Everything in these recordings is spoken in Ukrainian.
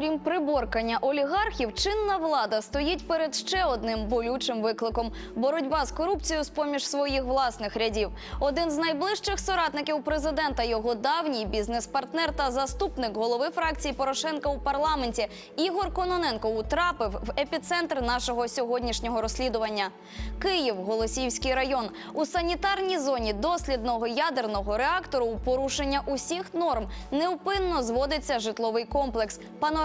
окрім приборкання олігархів, чинна влада стоїть перед ще одним болючим викликом боротьба з корупцією з поміж своїх власних рядів. Один з найближчих соратників президента, його давній бізнес-партнер та заступник голови фракції Порошенка у парламенті Ігор Кононенко утрапив в епіцентр нашого сьогоднішнього розслідування. Київ, Голосіївський район у санітарній зоні дослідного ядерного реактору у порушення усіх норм неупинно зводиться житловий комплекс,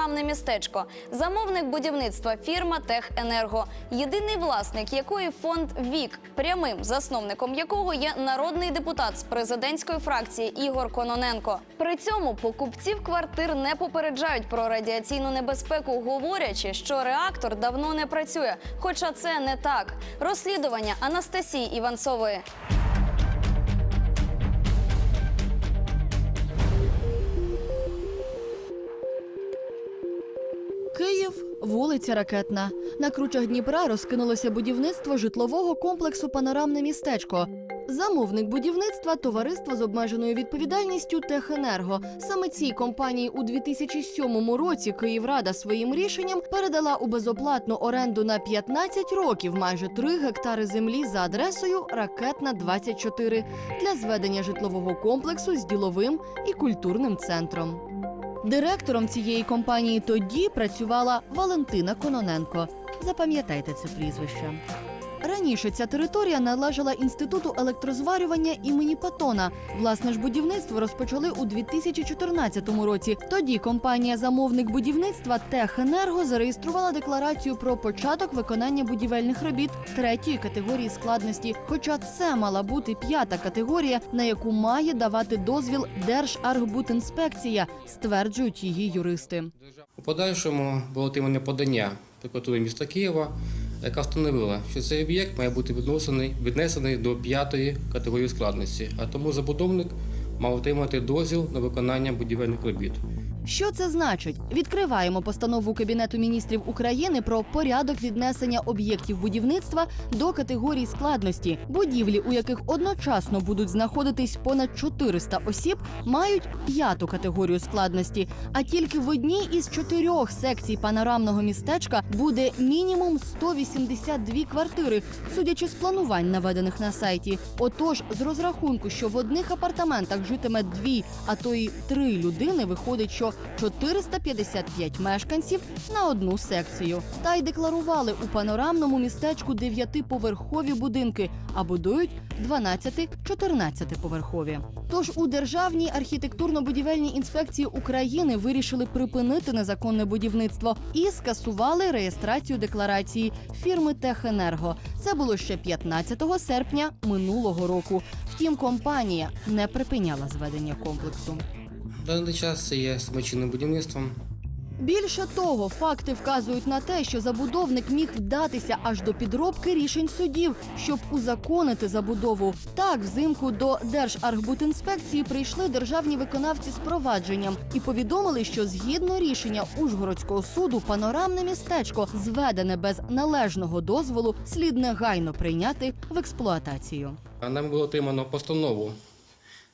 панорамне містечко, замовник будівництва фірма Техенерго, єдиний власник якої фонд Вік, прямим засновником якого є народний депутат з президентської фракції Ігор Кононенко. При цьому покупців квартир не попереджають про радіаційну небезпеку, говорячи, що реактор давно не працює. Хоча це не так. Розслідування Анастасії Іванцової. Вулиця Ракетна. На кручах Дніпра розкинулося будівництво житлового комплексу Панорамне містечко. Замовник будівництва товариство з обмеженою відповідальністю Техенерго. Саме цій компанії у 2007 році Київрада своїм рішенням передала у безоплатну оренду на 15 років майже 3 гектари землі за адресою Ракетна 24 для зведення житлового комплексу з діловим і культурним центром. Директором цієї компанії тоді працювала Валентина Кононенко. Запам'ятайте це прізвище. Раніше ця територія належала інституту електрозварювання імені Патона. Власне ж будівництво розпочали у 2014 році. Тоді компанія замовник будівництва Техенерго зареєструвала декларацію про початок виконання будівельних робіт третьої категорії складності. Хоча це мала бути п'ята категорія, на яку має давати дозвіл Держархбудінспекція, стверджують її юристи. У подальшому було отримане подання прокуратури міста Києва, яка встановила, що цей об'єкт має бути відносений, віднесений до п'ятої категорії складності, а тому забудовник мав отримати дозвіл на виконання будівельних робіт. Що це значить? Відкриваємо постанову Кабінету міністрів України про порядок віднесення об'єктів будівництва до категорій складності. Будівлі, у яких одночасно будуть знаходитись понад 400 осіб, мають п'яту категорію складності. А тільки в одній із чотирьох секцій панорамного містечка буде мінімум 182 квартири, судячи з планувань, наведених на сайті. Отож, з розрахунку, що в одних апартаментах житиме дві, а то й три людини, виходить, що 455 мешканців на одну секцію. Та й декларували у панорамному містечку дев'ятиповерхові будинки, а будують 12-14-поверхові. Тож у Державній архітектурно-будівельній інспекції України вирішили припинити незаконне будівництво і скасували реєстрацію декларації фірми Техенерго. Це було ще 15 серпня минулого року. Втім, компанія не припиняла зведення комплексу. Даний час є самочинним будівництвом. Більше того, факти вказують на те, що забудовник міг вдатися аж до підробки рішень судів, щоб узаконити забудову. Так, взимку до Держархбудінспекції прийшли державні виконавці з провадженням і повідомили, що згідно рішення Ужгородського суду панорамне містечко, зведене без належного дозволу, слід негайно прийняти в експлуатацію. Нам було отримано постанову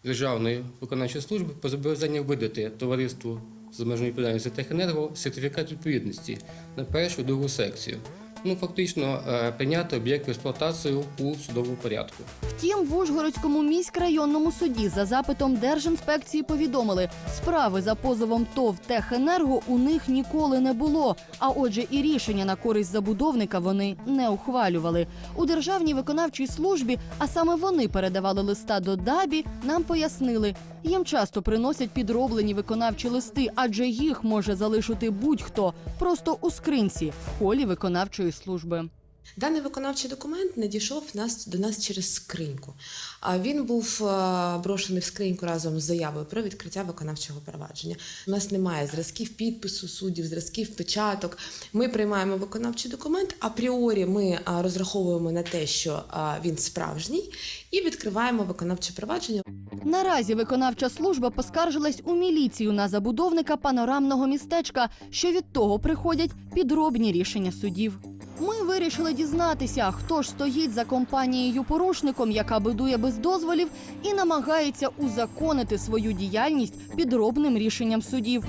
Державної виконавчої служби по зобов'язанню видати товариству з обмеженою відповідальністю Техенерго сертифікат відповідності на першу другу секцію. Ну, фактично, е, прийняти об'єкт в експлуатацію у судовому порядку. Втім, в Ужгородському міськрайонному суді за запитом Держінспекції повідомили, справи за позовом ТОВ Техенерго у них ніколи не було. А отже, і рішення на користь забудовника вони не ухвалювали. У державній виконавчій службі, а саме вони передавали листа до ДАБІ, нам пояснили. Їм часто приносять підроблені виконавчі листи, адже їх може залишити будь-хто просто у скринці в холі виконавчої служби. Даний виконавчий документ надійшов нас до нас через скриньку. А він був е, брошений в скриньку разом з заявою про відкриття виконавчого провадження. У нас немає зразків підпису суддів, зразків печаток. Ми приймаємо виконавчий документ. Апріорі ми е, розраховуємо на те, що е, він справжній, і відкриваємо виконавче провадження. Наразі виконавча служба поскаржилась у міліцію на забудовника панорамного містечка, що від того приходять підробні рішення судів. Ми вирішили дізнатися, хто ж стоїть за компанією порушником, яка будує без дозволів і намагається узаконити свою діяльність підробним рішенням судів.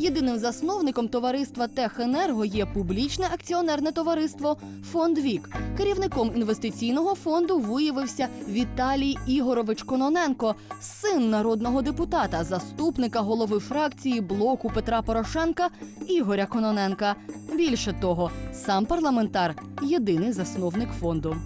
Єдиним засновником товариства Техенерго є публічне акціонерне товариство Фонд Вік. Керівником інвестиційного фонду виявився Віталій Ігорович Кононенко, син народного депутата, заступника голови фракції блоку Петра Порошенка Ігоря Кононенка. Більше того, сам парламентар єдиний засновник фонду.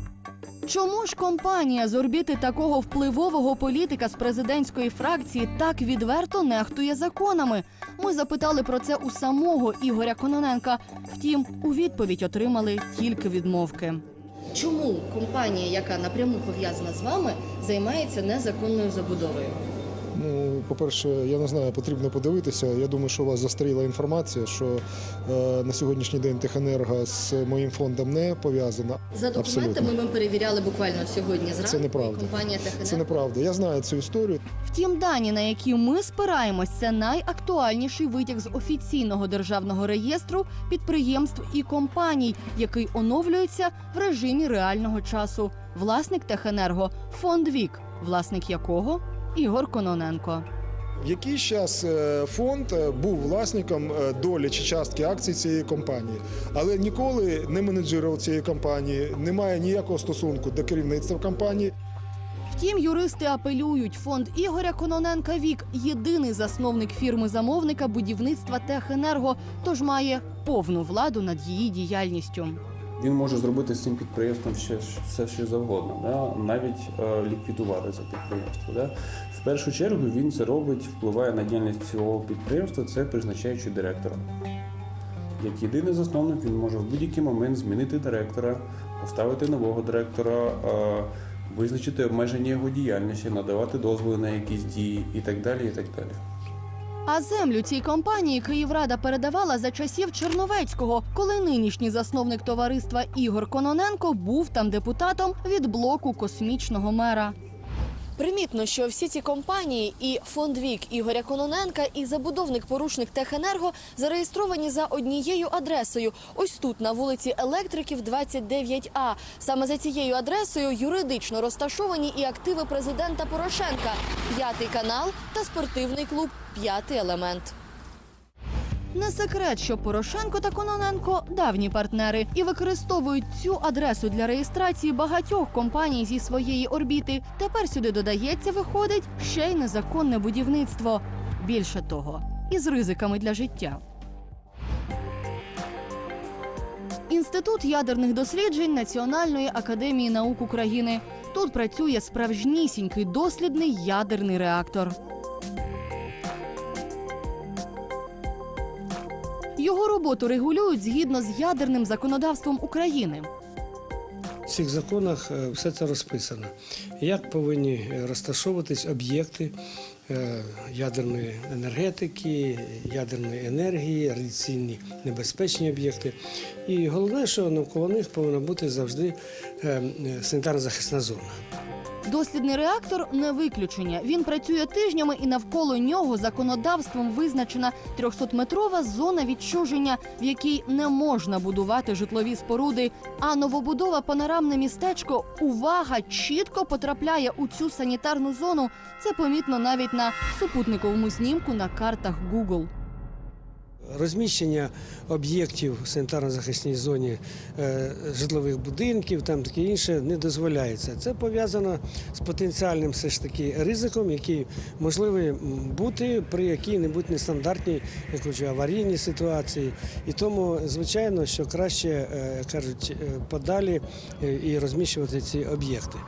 Чому ж компанія з орбіти такого впливового політика з президентської фракції так відверто нехтує законами? Ми запитали про це у самого Ігоря Кононенка. Втім, у відповідь отримали тільки відмовки. Чому компанія, яка напряму пов'язана з вами, займається незаконною забудовою? Ну, по-перше, я не знаю, потрібно подивитися. Я думаю, що у вас застаріла інформація, що е, на сьогоднішній день Техенерго з моїм фондом не пов'язана. За документами Абсолютно. ми перевіряли буквально сьогодні зранку. Це неправда. Компанія Техенерго Це неправда. Я знаю цю історію. Втім, дані, на які ми спираємось, це найактуальніший витяг з офіційного державного реєстру підприємств і компаній, який оновлюється в режимі реального часу. Власник Техенерго фонд Вік, власник якого Ігор Кононенко. В якийсь час е, фонд е, був власником е, долі чи частки акцій цієї компанії, але ніколи не менеджерував цієї компанії, не має ніякого стосунку до керівництва компанії. Втім, юристи апелюють. Фонд Ігоря Кононенка Вік єдиний засновник фірми замовника будівництва Техенерго, тож має повну владу над її діяльністю. Він може зробити з цим підприємством ще все, що завгодно, да? навіть е, ліквідувати це підприємство. Да? В першу чергу він це робить, впливає на діяльність цього підприємства, це призначаючи директора. Як єдиний засновник, він може в будь-який момент змінити директора, поставити нового директора, е, визначити обмеження його діяльності, надавати дозволи на якісь дії і так далі. І так далі. А землю цій компанії Київрада передавала за часів Черновецького, коли нинішній засновник товариства Ігор Кононенко був там депутатом від блоку космічного мера. Примітно, що всі ці компанії і фонд Вік Ігоря Кононенка, і забудовник порушник Техенерго зареєстровані за однією адресою. Ось тут на вулиці Електриків 29А. Саме за цією адресою юридично розташовані і активи президента Порошенка, п'ятий канал та спортивний клуб П'ятий елемент. Не секрет, що Порошенко та Кононенко давні партнери і використовують цю адресу для реєстрації багатьох компаній зі своєї орбіти. Тепер сюди додається, виходить ще й незаконне будівництво. Більше того, із ризиками для життя. Інститут ядерних досліджень Національної академії наук України. Тут працює справжнісінький дослідний ядерний реактор. Його роботу регулюють згідно з ядерним законодавством України. В цих законах е, все це розписано. Як повинні е, розташовуватись об'єкти е, ядерної енергетики, ядерної енергії, радіаційні небезпечні об'єкти. І головне, що навколо них повинна бути завжди е, санітарно-захисна зона. Дослідний реактор не виключення. Він працює тижнями, і навколо нього законодавством визначена 300-метрова зона відчуження, в якій не можна будувати житлові споруди. А новобудова панорамне містечко увага чітко потрапляє у цю санітарну зону. Це помітно навіть на супутниковому знімку на картах Google. Розміщення об'єктів в санітарно-захисній зоні е, житлових будинків, там таке інше не дозволяється. Це пов'язано з потенціальним все ж таки ризиком, який можливий бути при якій-небудь нестандартній, як кажуть, аварійній ситуації. І тому, звичайно, що краще е, кажуть е, подалі і розміщувати ці об'єкти.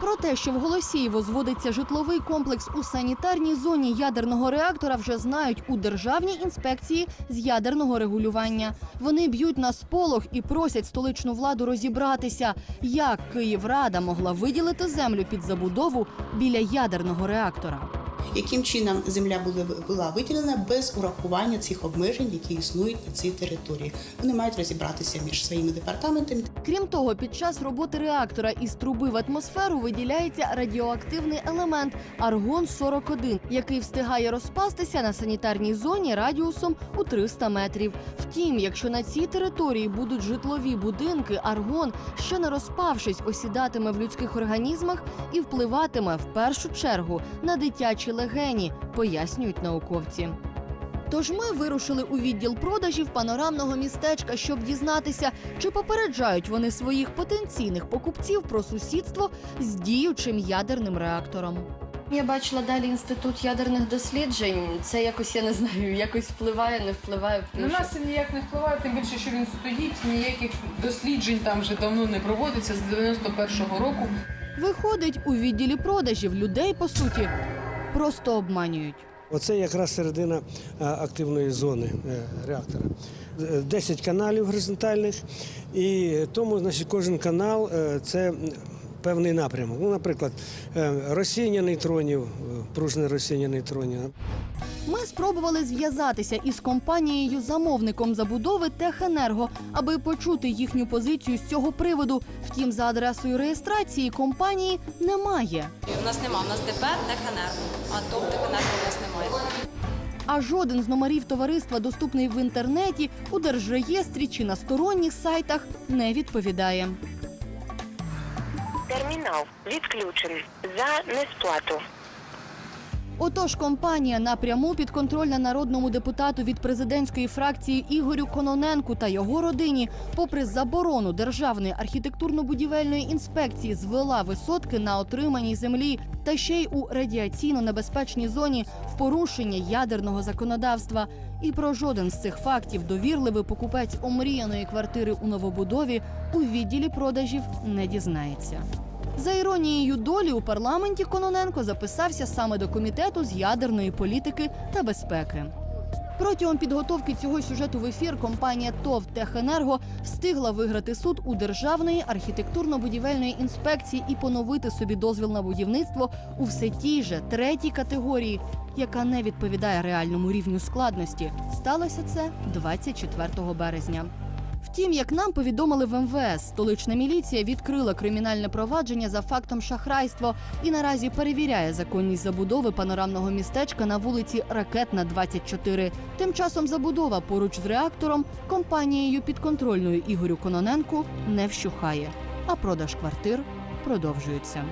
Про те, що в Голосіїво зводиться житловий комплекс у санітарній зоні ядерного реактора, вже знають у Державній інспекції з ядерного регулювання. Вони б'ють на сполох і просять столичну владу розібратися, як Київрада могла виділити землю під забудову біля ядерного реактора. яким чином земля була, виділена без урахування цих обмежень, які існують на цій території. Вони мають розібратися між своїми департаментами Крім того, під час роботи реактора із труби в атмосферу виділяється радіоактивний елемент аргон 41 який встигає розпастися на санітарній зоні радіусом у 300 метрів. Втім, якщо на цій території будуть житлові будинки, аргон, ще не розпавшись, осідатиме в людських організмах і впливатиме в першу чергу на дитячі легені, пояснюють науковці. Тож ми вирушили у відділ продажів панорамного містечка, щоб дізнатися, чи попереджають вони своїх потенційних покупців про сусідство з діючим ядерним реактором. Я бачила далі інститут ядерних досліджень. Це якось я не знаю, якось впливає, не впливає. На нас це ніяк не впливає, тим більше, що він стоїть, ніяких досліджень там вже давно не проводиться з 91-го року. Виходить, у відділі продажів людей по суті просто обманюють. Оце якраз середина е, активної зони е, реактора. Е, 10 каналів горизонтальних, і тому значить, кожен канал е, це певний напрямок. Ну, наприклад, е, розсіяння нейтронів, пружне розсіяння нейтронів. Ми спробували зв'язатися із компанією замовником забудови Техенерго, аби почути їхню позицію з цього приводу. Втім, за адресою реєстрації компанії немає. У нас нема, у нас ДП Техенерго, а ТОВ Техенерго у нас немає. А жоден з номерів товариства, доступний в інтернеті, у держреєстрі чи на сторонніх сайтах, не відповідає. Термінал відключений за несплату. Отож, компанія напряму підконтрольна народному депутату від президентської фракції Ігорю Кононенку та його родині, попри заборону державної архітектурно-будівельної інспекції, звела висотки на отриманій землі та ще й у радіаційно небезпечній зоні в порушення ядерного законодавства. І про жоден з цих фактів довірливий покупець омріяної квартири у новобудові у відділі продажів не дізнається. За іронією долі у парламенті Кононенко записався саме до комітету з ядерної політики та безпеки. Протягом підготовки цього сюжету в ефір компанія ТОВ Техенерго встигла виграти суд у Державної архітектурно-будівельної інспекції і поновити собі дозвіл на будівництво у все тій же третій категорії, яка не відповідає реальному рівню складності. Сталося це 24 березня. Втім, як нам повідомили в МВС, столична міліція відкрила кримінальне провадження за фактом шахрайства і наразі перевіряє законність забудови панорамного містечка на вулиці Ракетна, 24. Тим часом забудова поруч з реактором компанією підконтрольною Ігорю Кононенку не вщухає, а продаж квартир продовжується.